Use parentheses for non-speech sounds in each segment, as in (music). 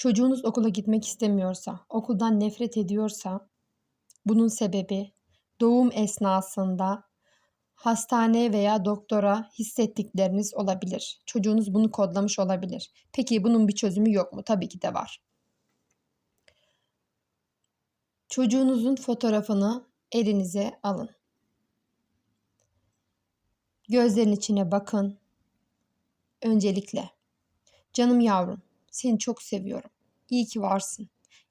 Çocuğunuz okula gitmek istemiyorsa, okuldan nefret ediyorsa bunun sebebi doğum esnasında hastane veya doktora hissettikleriniz olabilir. Çocuğunuz bunu kodlamış olabilir. Peki bunun bir çözümü yok mu? Tabii ki de var. Çocuğunuzun fotoğrafını elinize alın. Gözlerin içine bakın. Öncelikle canım yavrum, seni çok seviyorum. İyi ki varsın.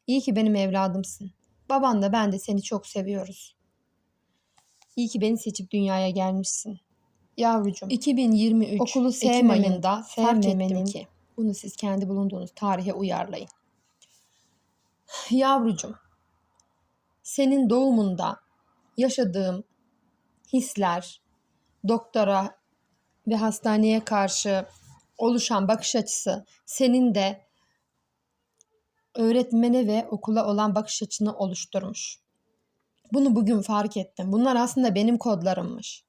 İyi ki benim evladımsın. Baban da ben de seni çok seviyoruz. İyi ki beni seçip dünyaya gelmişsin. Yavrucuğum 2023 okulu Ekim sevmemenin, ayında fark ettim ki bunu siz kendi bulunduğunuz tarihe uyarlayın. Yavrucuğum senin doğumunda yaşadığım hisler, doktora ve hastaneye karşı oluşan bakış açısı senin de öğretmene ve okula olan bakış açını oluşturmuş. Bunu bugün fark ettim. Bunlar aslında benim kodlarımmış.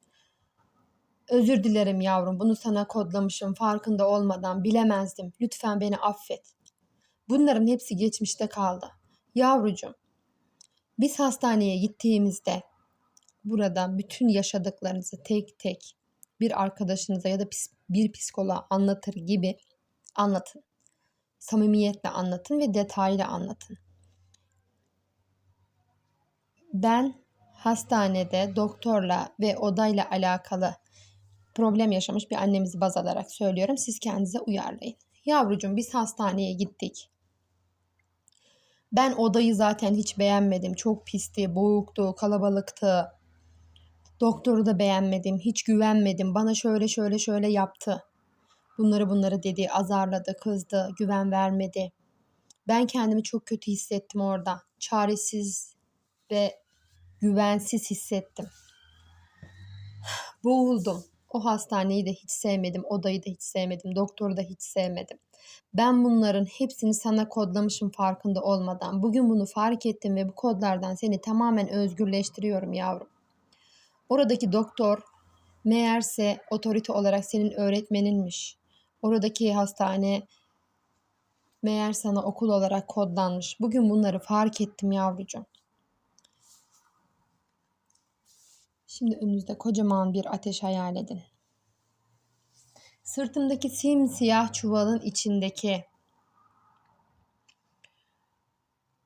Özür dilerim yavrum. Bunu sana kodlamışım farkında olmadan bilemezdim. Lütfen beni affet. Bunların hepsi geçmişte kaldı. Yavrucuğum, biz hastaneye gittiğimizde burada bütün yaşadıklarınızı tek tek bir arkadaşınıza ya da bir psikoloğa anlatır gibi anlatın. Samimiyetle anlatın ve detaylı anlatın. Ben hastanede doktorla ve odayla alakalı problem yaşamış bir annemizi baz alarak söylüyorum. Siz kendinize uyarlayın. Yavrucuğum biz hastaneye gittik. Ben odayı zaten hiç beğenmedim. Çok pisti, boğuktu, kalabalıktı. Doktoru da beğenmedim. Hiç güvenmedim. Bana şöyle şöyle şöyle yaptı. Bunları bunları dedi, azarladı, kızdı, güven vermedi. Ben kendimi çok kötü hissettim orada. Çaresiz ve güvensiz hissettim. (sighs) Boğuldum. O hastaneyi de hiç sevmedim, odayı da hiç sevmedim, doktoru da hiç sevmedim. Ben bunların hepsini sana kodlamışım farkında olmadan. Bugün bunu fark ettim ve bu kodlardan seni tamamen özgürleştiriyorum yavrum. Oradaki doktor meğerse otorite olarak senin öğretmeninmiş. Oradaki hastane meğer sana okul olarak kodlanmış. Bugün bunları fark ettim yavrucuğum. Şimdi önünüzde kocaman bir ateş hayal edin. Sırtımdaki simsiyah çuvalın içindeki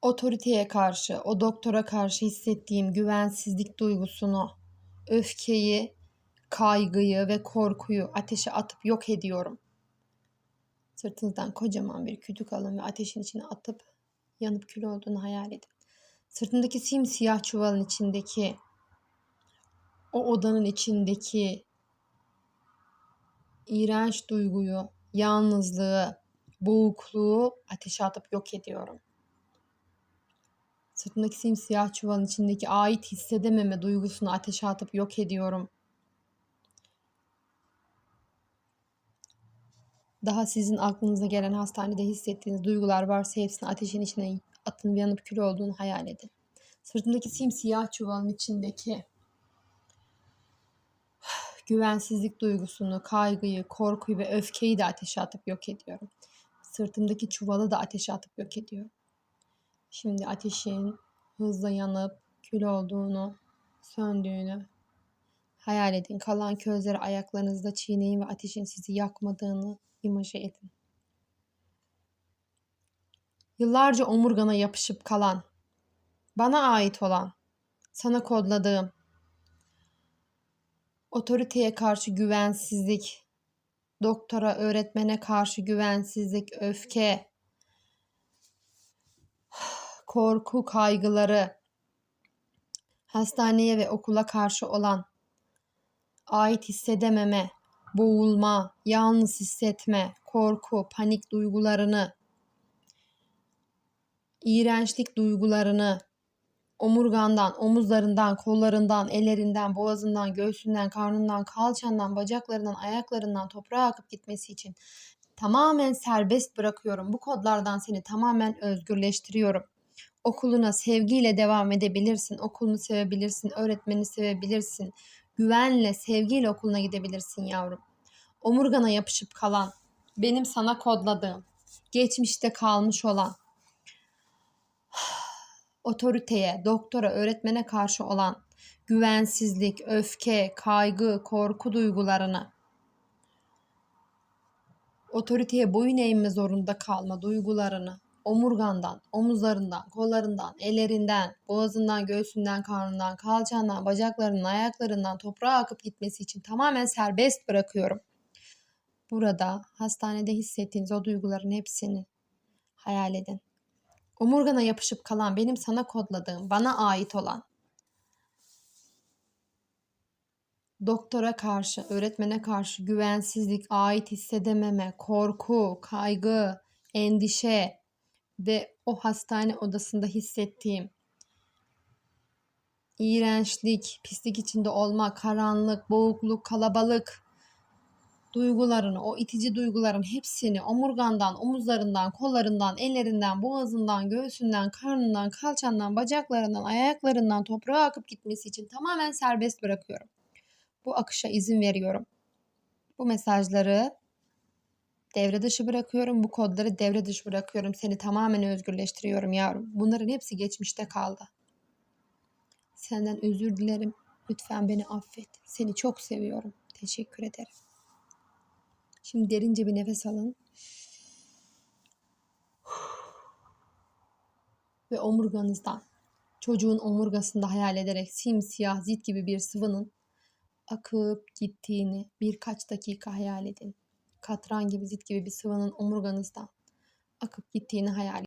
otoriteye karşı, o doktora karşı hissettiğim güvensizlik duygusunu, öfkeyi, kaygıyı ve korkuyu ateşe atıp yok ediyorum. Sırtınızdan kocaman bir kütük alın ve ateşin içine atıp yanıp kül olduğunu hayal edin. Sırtındaki simsiyah çuvalın içindeki o odanın içindeki iğrenç duyguyu, yalnızlığı, boğukluğu ateşe atıp yok ediyorum. Sırtındaki simsiyah çuvalın içindeki ait hissedememe duygusunu ateşe atıp yok ediyorum. Daha sizin aklınıza gelen hastanede hissettiğiniz duygular varsa hepsini ateşin içine atın ve yanıp kül olduğunu hayal edin. Sırtındaki simsiyah çuvalın içindeki güvensizlik duygusunu, kaygıyı, korkuyu ve öfkeyi de ateşe atıp yok ediyorum. Sırtımdaki çuvalı da ateşe atıp yok ediyorum. Şimdi ateşin hızla yanıp kül olduğunu, söndüğünü hayal edin. Kalan közleri ayaklarınızda çiğneyin ve ateşin sizi yakmadığını imajı edin. Yıllarca omurgana yapışıp kalan, bana ait olan, sana kodladığım, otoriteye karşı güvensizlik, doktora, öğretmene karşı güvensizlik, öfke, korku, kaygıları, hastaneye ve okula karşı olan ait hissedememe, boğulma, yalnız hissetme, korku, panik duygularını, iğrençlik duygularını, omurgandan, omuzlarından, kollarından, ellerinden, boğazından, göğsünden, karnından, kalçandan, bacaklarından, ayaklarından toprağa akıp gitmesi için tamamen serbest bırakıyorum. Bu kodlardan seni tamamen özgürleştiriyorum. Okuluna sevgiyle devam edebilirsin. Okulunu sevebilirsin, öğretmeni sevebilirsin. Güvenle, sevgiyle okuluna gidebilirsin yavrum. Omurgana yapışıp kalan, benim sana kodladığım, geçmişte kalmış olan (sighs) otoriteye, doktora, öğretmene karşı olan güvensizlik, öfke, kaygı, korku duygularını otoriteye boyun eğme zorunda kalma duygularını omurgandan, omuzlarından, kollarından, ellerinden, boğazından, göğsünden, karnından, kalçandan, bacaklarından, ayaklarından toprağa akıp gitmesi için tamamen serbest bırakıyorum. Burada hastanede hissettiğiniz o duyguların hepsini hayal edin. Omurgana yapışıp kalan benim sana kodladığım, bana ait olan doktora karşı, öğretmene karşı güvensizlik, ait hissedememe, korku, kaygı, endişe ve o hastane odasında hissettiğim iğrençlik, pislik içinde olma, karanlık, boğukluk, kalabalık duygularını, o itici duyguların hepsini omurgandan, omuzlarından, kollarından, ellerinden, boğazından, göğsünden, karnından, kalçandan, bacaklarından, ayaklarından toprağa akıp gitmesi için tamamen serbest bırakıyorum. Bu akışa izin veriyorum. Bu mesajları devre dışı bırakıyorum. Bu kodları devre dışı bırakıyorum. Seni tamamen özgürleştiriyorum yavrum. Bunların hepsi geçmişte kaldı. Senden özür dilerim. Lütfen beni affet. Seni çok seviyorum. Teşekkür ederim. Şimdi derince bir nefes alın. Ve omurganızdan, çocuğun omurgasında hayal ederek simsiyah zit gibi bir sıvının akıp gittiğini birkaç dakika hayal edin. Katran gibi zit gibi bir sıvının omurganızdan akıp gittiğini hayal.